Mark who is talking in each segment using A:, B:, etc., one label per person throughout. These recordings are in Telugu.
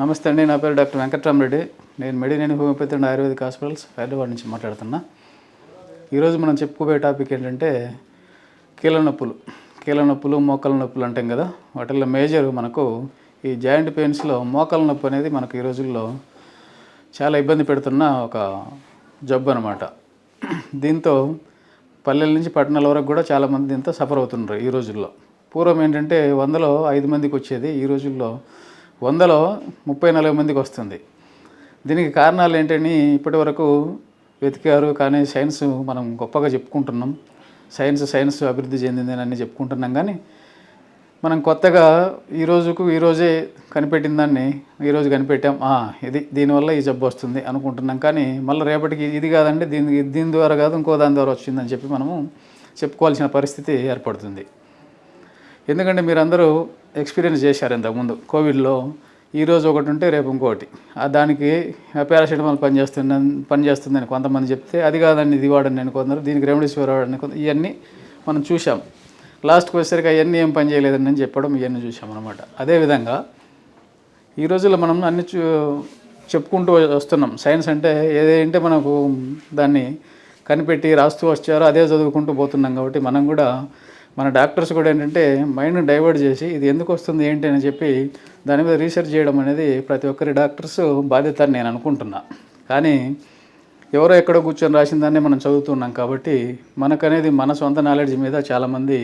A: నమస్తే అండి నా పేరు డాక్టర్ వెంకట్రామరెడ్డి. నేను Medineni homeopathy and ayurvedic hospitals Hyderabad నుంచి మాట్లాడుతున్నా. ఈరోజు మనం చెప్పుకోబోయే టాపిక్ ఏంటంటే కీళ్ళ నొప్పులు. కీళ్ళ నొప్పులు మోకాల నొప్పులు అంటాం కదా వాటిల్లో మేజర్ మనకు ఈ జాయింట్ పెయిన్స్లో మోకాల నొప్పి అనేది మనకు ఈ రోజుల్లో చాలా ఇబ్బంది పెడుతున్న ఒక జబ్బు అనమాట దీంతో పల్లెల నుంచి పట్టణాల వరకు కూడా చాలామంది దీంతో సఫర్ అవుతున్నారు ఈ రోజుల్లో. పూర్వం ఏంటంటే వందలో ఐదు మందికి వచ్చేది ఈ రోజుల్లో వందలో ముప్పై నలభై మందికి వస్తుంది. దీనికి కారణాలు ఏంటని ఇప్పటి వరకు వెతికారు కానీ సైన్స్ మనం గొప్పగా చెప్పుకుంటున్నాం. సైన్స్ సైన్స్ అభివృద్ధి చెందిందని అన్ని చెప్పుకుంటున్నాం కానీ మనం కొత్తగా ఈ రోజుకు ఈ రోజే కనిపెట్టిన దాన్ని ఈరోజు కనిపెట్టాం. ఇది దీనివల్ల ఈ జబ్బు వస్తుంది అనుకుంటున్నాం కానీ మళ్ళీ రేపటికి ఇది కాదండి దీని దీని ద్వారా కాదు ఇంకో దాని ద్వారా వచ్చిందని చెప్పి మనము చెప్పుకోవాల్సిన పరిస్థితి ఏర్పడుతుంది. ఎందుకంటే మీరందరూ ఎక్స్పీరియన్స్ చేశారు ఇంతకుముందు. కోవిడ్లో ఈరోజు ఒకటి ఉంటే రేపు ఇంకోటి. ఆ దానికి పారాసిటమాల్ పనిచేస్తుంది పనిచేస్తుందని కొంతమంది చెప్తే అది కాదండి ఇది వాడండి నేను కొందరు దీనికి రెమెడీసివర్ వాడండి ఇవన్నీ మనం చూసాం లాస్ట్కి వచ్చేసరికి అవన్నీ ఏం పని చేయలేదని నేను చెప్పడం ఇవన్నీ చూసాం అనమాట అదేవిధంగా ఈ రోజుల్లో మనం అన్ని చూ చెప్పుకుంటూ వస్తున్నాం. సైన్స్ అంటే ఏదంటే మనకు దాన్ని కనిపెట్టి రాస్తూ వచ్చారో అదే చదువుకుంటూ పోతున్నాం కాబట్టి మనం కూడా మన డాక్టర్స్ కూడా ఏంటంటే మైండ్ డైవర్ట్ చేసి ఇది ఎందుకు వస్తుంది ఏంటి అని చెప్పి దాని మీద రీసెర్చ్ చేయడం అనేది ప్రతి ఒక్కరి డాక్టర్స్ బాధ్యత అని నేను అనుకుంటున్నా. కానీ ఎవరో ఎక్కడో కూర్చొని రాసిన దాన్ని మనం చదువుతున్నాం కాబట్టి మనకనేది మన సొంత నాలెడ్జ్ మీద చాలామంది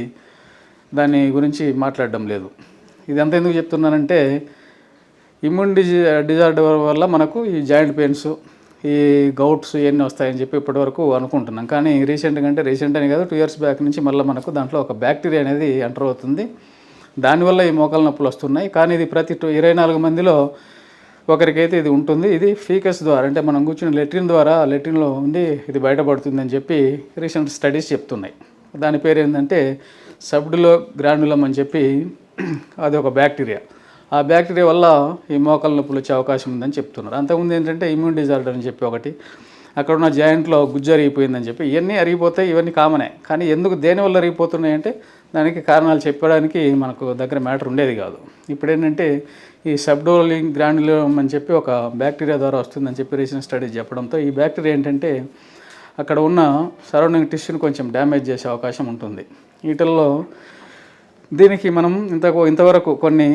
A: దాని గురించి మాట్లాడడం లేదు. ఇదంతా ఎందుకు చెప్తున్నానంటే ఇమ్యూన్ డిజి డిజార్డర్ వల్ల మనకు ఈ జాయింట్ పెయిన్స్ ఈ గౌట్స్ ఇవన్నీ వస్తాయని చెప్పి ఇప్పటివరకు అనుకుంటున్నాం. కానీ రీసెంట్గా అంటే రీసెంట్ అని కాదు టూ ఇయర్స్ బ్యాక్ నుంచి మళ్ళీ మనకు దాంట్లో ఒక బ్యాక్టీరియా అనేది ఎంటర్ అవుతుంది. దానివల్ల ఈ మోకాల నొప్పులు వస్తున్నాయి. కానీ ఇది ప్రతి టూ- ఇరవై నాలుగు మందిలో ఒకరికైతే ఇది ఉంటుంది. ఇది ఫీకస్ ద్వారా అంటే మనం కూర్చుని లెట్రిన్ ద్వారా లెట్రిన్లో ఉండి ఇది బయటపడుతుందని చెప్పి రీసెంట్ స్టడీస్ చెప్తున్నాయి. దాని పేరు ఏంటంటే సబ్డులో గ్రాండులం అని చెప్పి అది ఒక బ్యాక్టీరియా. ఆ బ్యాక్టీరియా వల్ల ఈ మోకాల నొప్పులు వచ్చే అవకాశం ఉందని చెప్తున్నారు. అంతకుముందు ఏంటంటే ఇమ్యూన్ డిజార్డర్ అని చెప్పి ఒకటి అక్కడ ఉన్న జాయింట్లో గుజ్జు అరిగిపోయిందని చెప్పి ఇవన్నీ అరిగిపోతాయి ఇవన్నీ కామనే. కానీ ఎందుకు దేనివల్ల అరిగిపోతున్నాయి అంటే దానికి కారణాలు చెప్పడానికి మనకు దగ్గర మ్యాటర్ ఉండేది కాదు. ఇప్పుడు ఏంటంటే ఈ సబ్డోలింగ్ గ్రాండ్యులోమ్ అని చెప్పి ఒక బ్యాక్టీరియా ద్వారా వస్తుందని చెప్పి రీసెంట్ స్టడీస్ చెప్పడంతో ఈ బ్యాక్టీరియా ఏంటంటే అక్కడ ఉన్న సరౌండింగ్ టిష్యూని కొంచెం డ్యామేజ్ చేసే అవకాశం ఉంటుంది. వీటిల్లో దీనికి మనం ఇంతకు ఇంతవరకు కొన్ని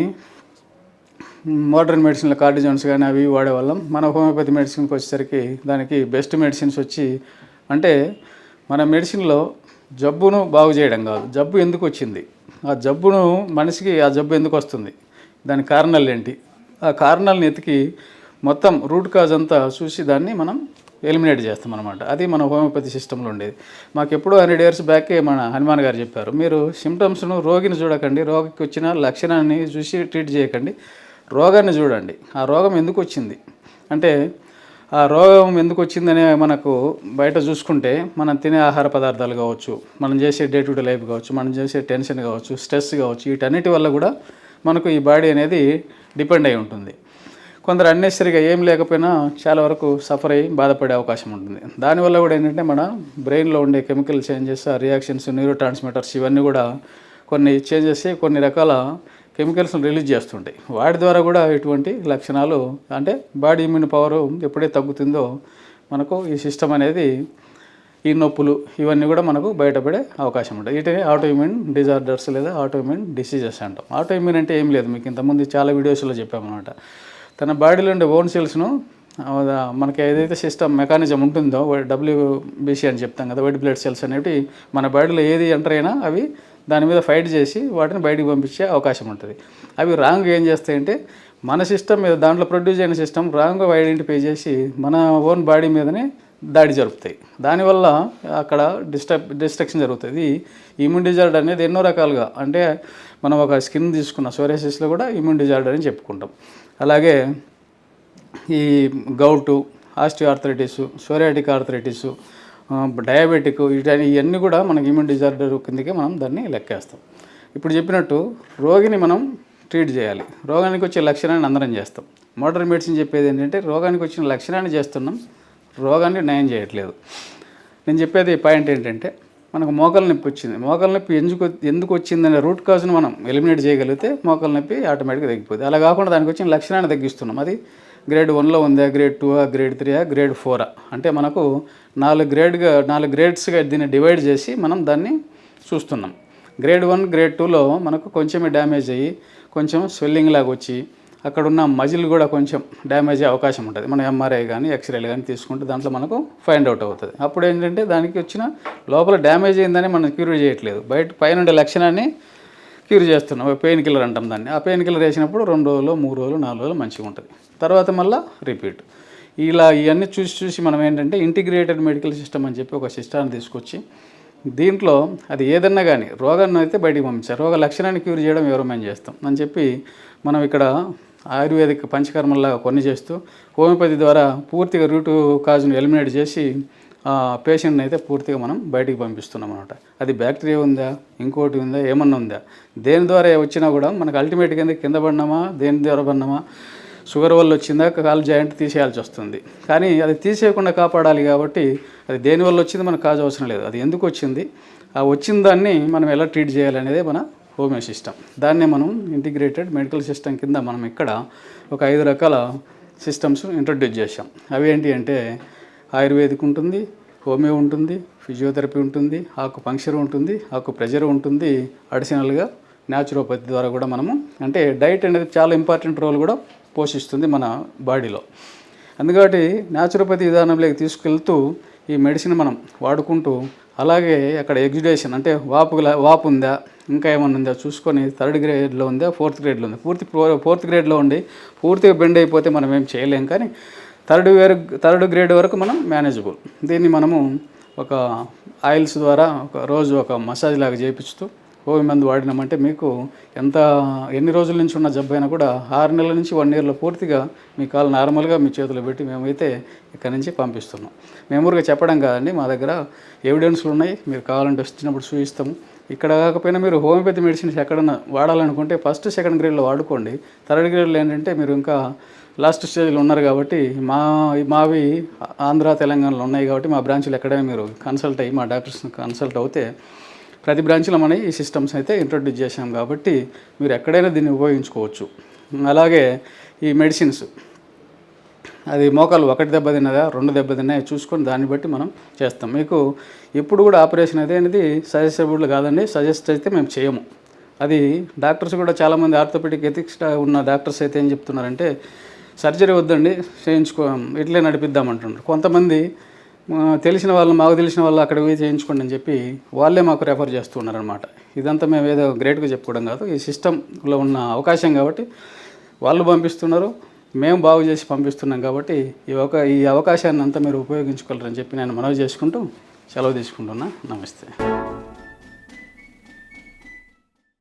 A: మోడర్న్ మెడిసిన్లు కార్డిజోన్స్ కానీ అవి వాడేవాళ్ళం. మన హోమియోపతి మెడిసిన్కి వచ్చేసరికి దానికి బెస్ట్ మెడిసిన్స్ వచ్చి అంటే మన మెడిసిన్లో జబ్బును బాగు చేయడం కాదు. జబ్బు ఎందుకు వచ్చింది? ఆ జబ్బును మనిషికి ఆ జబ్బు ఎందుకు వస్తుంది? దాని కారణాలు ఏంటి? ఆ కారణాలను ఎతికి మొత్తం రూట్ కాజ్ అంతా చూసి దాన్ని మనం ఎలిమినేట్ చేస్తాం అనమాట అది మన హోమియోపతి సిస్టంలో ఉండేది. మాకు ఎప్పుడో హండ్రెడ్ ఇయర్స్ బ్యాకే మన హనుమాన్ గారు చెప్పారు మీరు సిమ్టమ్స్ను రోగిని చూడకండి రోగికి వచ్చిన లక్షణాన్ని చూసి ట్రీట్ చేయకండి. రోగాన్ని చూడండి. ఆ రోగం ఎందుకు వచ్చింది అంటే ఆ రోగం ఎందుకు వచ్చిందనే మనకు బయట చూసుకుంటే మనం తినే ఆహార పదార్థాలు కావచ్చు మనం చేసే డే టు డే లైఫ్ కావచ్చు మనం చేసే టెన్షన్ కావచ్చు స్ట్రెస్ కావచ్చు వీటన్నిటి వల్ల కూడా మనకు ఈ బాడీ అనేది డిపెండ్ అయి ఉంటుంది. కొందరు అన్నెసరిగా ఏం లేకపోయినా చాలా వరకు సఫర్ అయ్యి బాధపడే అవకాశం ఉంటుంది. దానివల్ల కూడా ఏంటంటే మన బ్రెయిన్లో ఉండే chemical changes reactions neurotransmitters ఇవన్నీ కూడా కొన్ని చేంజెస్ కొన్ని రకాల కెమికల్స్ని రిలీజ్ చేస్తుంటాయి. వాటి ద్వారా కూడా ఇటువంటి లక్షణాలు అంటే బాడీ ఇమ్యూన్ పవర్ ఎప్పుడైతే తగ్గుతుందో మనకు ఈ సిస్టమ్ అనేది ఈ నొప్పులు ఇవన్నీ కూడా మనకు బయటపడే అవకాశం ఉంటుంది. వీటిని ఆటోఇమ్యూన్ డిజార్డర్స్ లేదా ఆటోఇమ్యూన్ డిసీజెస్ అంటాం. ఆటోఇమ్యూన్ అంటే ఏం లేదు మీకు ఇంతకుముందు చాలా వీడియోస్లో చెప్పామన్నమాట. తన బాడీలో ఉండే ఓన్ సెల్స్ను మనకి ఏదైతే సిస్టమ్ మెకానిజం ఉంటుందో డబ్ల్యూబీసీ అని చెప్తాం కదా వైట్ బ్లడ్ సెల్స్ అనేవి మన బాడీలో ఏది ఎంటర్ అయినా అవి దాని మీద ఫైట్ చేసి వాటిని బయటికి పంపించే అవకాశం ఉంటుంది. అవి రాంగ్ ఏం చేస్తాయంటే మన సిస్టమ్ మీద దాంట్లో ప్రొడ్యూస్ అయిన సిస్టమ్ రాంగ్ ఐడెంటిఫై చేసి మన ఓన్ బాడీ మీదనే దాడి జరుపుతాయి. దానివల్ల అక్కడ డిస్టర్బ్ డిస్ట్రక్షన్ జరుగుతుంది. ఇమ్యూన్ డిజార్డర్ అనేది ఎన్నో రకాలుగా అంటే మనం ఒక స్కిన్ తీసుకున్న సోరేసిస్లో కూడా ఇమ్యూన్ డిజార్డర్ అని చెప్పుకుంటాం. అలాగే ఈ gout osteoarthritis psoriatic arthritis diabetic ఇవన్నీ కూడా మనకి ఇమ్యూన్ డిజార్డర్ కిందకే మనం దాన్ని లెక్కేస్తాం. ఇప్పుడు చెప్పినట్టు రోగిని మనం ట్రీట్ చేయాలి. రోగానికి వచ్చే లక్షణాన్ని అందరం చేస్తాం. మోడర్న్ మెడిసిన్ చెప్పేది ఏంటంటే రోగానికి వచ్చిన లక్షణాన్ని చేస్తున్నాం రోగాన్ని నయం చేయట్లేదు. నేను చెప్పేది పాయింట్ ఏంటంటే మనకు మోకాల నొప్పి వచ్చింది. మోకాల నొప్పి ఎందుకు ఎందుకు వచ్చిందనే రూట్ కాజ్ను మనం ఎలిమినేట్ చేయగలిగితే మోకాల నొప్పి ఆటోమేటిక్గా తగ్గిపోతుంది అలా కాకుండా దానికి వచ్చిన లక్షణాన్ని తగ్గిస్తున్నాం. అది గ్రేడ్ వన్లో ఉందా grade two grade three grade ఫోరా? అంటే మనకు నాలుగు గ్రేడ్గా నాలుగు గ్రేడ్స్గా దీన్ని డివైడ్ చేసి మనం దాన్ని చూస్తున్నాం. గ్రేడ్ వన్ గ్రేడ్ టూలో మనకు కొంచెమే డ్యామేజ్ అయ్యి కొంచెం స్వెల్లింగ్ లాగా వచ్చి అక్కడ ఉన్న మజిల్ కూడా కొంచెం డ్యామేజ్ అయ్యే అవకాశం ఉంటుంది. మనం ఎంఆర్ఐ కానీ ఎక్స్రేలు కానీ తీసుకుంటే దాంట్లో మనకు ఫైండ్ అవుట్ అవుతుంది. అప్పుడు ఏంటంటే దానికి వచ్చిన లోపల డ్యామేజ్ అయిందని మనం క్యూర్ చేయట్లేదు. బయట పైన ఉండే లక్షణాన్ని క్యూర్ చేస్తున్నాం పెయిన్ కిల్లర్ అంటాం దాన్ని. ఆ పెయిన్ కిల్లర్ వేసినప్పుడు రెండు రోజులు మూడు రోజులు నాలుగు రోజులు మంచిగా ఉంటుంది. తర్వాత మళ్ళీ రిపీట్. ఇలా ఇవన్నీ చూసి చూసి మనం ఏంటంటే ఇంటిగ్రేటెడ్ మెడికల్ సిస్టమ్ అని చెప్పి ఒక సిస్టాన్ని తీసుకొచ్చి దీంట్లో అది ఏదన్నా కానీ రోగాన్ని అయితే బయటికి పంపించారు. రోగ లక్షణాన్ని క్యూర్ చేయడం వివరమైన చేస్తాం అని చెప్పి మనం ఇక్కడ ఆయుర్వేదిక్ పంచకర్మల్లాగా కొన్ని చేస్తూ హోమియోపతి ద్వారా పూర్తిగా రూటు కాజును ఎలిమినేట్ చేసి పేషెంట్ని అయితే పూర్తిగా మనం బయటికి పంపిస్తున్నాం అనమాట అది బ్యాక్టీరియా ఉందా? ఇంకోటి ఉందా? ఏమన్నా ఉందా? దేని ద్వారా వచ్చినా కూడా మనకు అల్టిమేట్ కింద కింద పడినామా? దేని ద్వారా పడినామా? షుగర్ వల్ల వచ్చిందా? కాలు జాయింట్ తీసేయాల్సి వస్తుంది. కానీ అది తీసేయకుండా కాపాడాలి కాబట్టి అది దేని వల్ల వచ్చింది మనకు కాజు అవసరం లేదు. అది ఎందుకు వచ్చింది? ఆ వచ్చిన దాన్ని మనం ఎలా ట్రీట్ చేయాలనేదే మన హోమియో సిస్టమ్ దాన్నే మనం ఇంటిగ్రేటెడ్ మెడికల్ సిస్టమ్ కింద మనం ఇక్కడ ఒక ఐదు రకాల సిస్టమ్స్ ఇంట్రడ్యూస్ చేసాం అవి ఏంటి అంటే ఆయుర్వేదిక్ ఉంటుంది హోమియో ఉంటుంది ఫిజియోథెరపీ ఉంటుంది ఆకు పంక్చర్ ఉంటుంది ఆకు ప్రెజర్ ఉంటుంది అడిషనల్గా న్యాచురోపతి ద్వారా కూడా మనము అంటే డైట్ అనేది చాలా ఇంపార్టెంట్ రోల్ కూడా పోషిస్తుంది మన బాడీలో. అందుకని న్యాచురోపతి విధానంలోకి తీసుకెళ్తూ ఈ మెడిసిన్ మనం వాడుకుంటూ అలాగే అక్కడ ఎగ్జిడేషన్ అంటే వాపు వాపు ఉందా ఇంకా ఏమన్నా ఉందా చూసుకొని థర్డ్ గ్రేడ్లో ఉందా ఫోర్త్ గ్రేడ్లో ఉందా పూర్తి ఫోర్త్ గ్రేడ్లో ఉండి పూర్తిగా బెండ్ అయిపోతే మనం ఏం చేయలేం కానీ థర్డ్ వేర్ థర్డ్ గ్రేడ్ వరకు మనం మేనేజబుల్ దీన్ని మనము ఒక ఆయిల్స్ ద్వారా ఒక రోజు ఒక మసాజ్ లాగా చేయించుతూ హోమి మందు వాడినామంటే మీకు ఎంత ఎన్ని రోజుల నుంచి ఉన్న జబ్బు అయినా కూడా ఆరు నెలల నుంచి వన్ ఇయర్లో పూర్తిగా మీ కాలు నార్మల్గా మీ చేతిలో పెట్టి మేమైతే ఇక్కడ నుంచి పంపిస్తున్నాం. మేము చెప్పడం కాదండి మా దగ్గర ఎవిడెన్స్లు ఉన్నాయి. మీరు కావాలంటే వచ్చినప్పుడు చూపిస్తాము ఇక్కడ కాకపోయినా మీరు హోమియోపతి మెడిసిన్స్ ఎక్కడన్నా వాడాలనుకుంటే ఫస్ట్ సెకండ్ గ్రేడ్లో వాడుకోండి. థర్డ్ గ్రేడ్లో ఏంటంటే మీరు ఇంకా లాస్ట్ స్టేజ్లో ఉన్నారు కాబట్టి మా మావి ఆంధ్ర తెలంగాణలో ఉన్నాయి కాబట్టి మా బ్రాంచ్లు ఎక్కడైనా మీరు కన్సల్ట్ అయ్యి మా డాక్టర్స్ని కన్సల్ట్ అవుతే ప్రతి బ్రాంచ్లో మనం ఈ సిస్టమ్స్ అయితే ఇంట్రొడ్యూస్ చేశాం కాబట్టి మీరు ఎక్కడైనా దీన్ని ఉపయోగించుకోవచ్చు. అలాగే ఈ మెడిసిన్స్ అది మోకాలు ఒకటి దెబ్బ తిన్నదా రెండు దెబ్బతిన్నాయా చూసుకొని దాన్ని బట్టి మనం చేస్తాం. మీకు ఎప్పుడు కూడా ఆపరేషన్ అదే అనేది సజెస్టబుల్ కాదండి సజెస్ట్ అయితే మేము చేయము. అది డాక్టర్స్ కూడా చాలామంది ఆర్థోపెడిక్ ఎథిక్స్ ఉన్న డాక్టర్స్ అయితే ఏం చెప్తున్నారంటే సర్జరీ వద్దండి చేయించుకో ఇట్లే నడిపిద్దామంటున్నారు. కొంతమంది తెలిసిన వాళ్ళు మాకు తెలిసిన వాళ్ళు అక్కడ పోయి చేయించుకోండి అని చెప్పి వాళ్ళే మాకు రెఫర్ చేస్తున్నారనమాట ఇదంతా మేము ఏదో గ్రేట్గా చెప్పుకోవడం కాదు. ఈ సిస్టంలో ఉన్న అవకాశం కాబట్టి వాళ్ళు పంపిస్తున్నారు మేము బాగు చేసి పంపిస్తున్నాం కాబట్టి ఈ ఒక ఈ అవకాశాన్ని అంతా మీరు ఉపయోగించుకోవాలని చెప్పి నేను మనవి చేసుకుంటూ సెలవు తీసుకుంటున్నా. నమస్తే.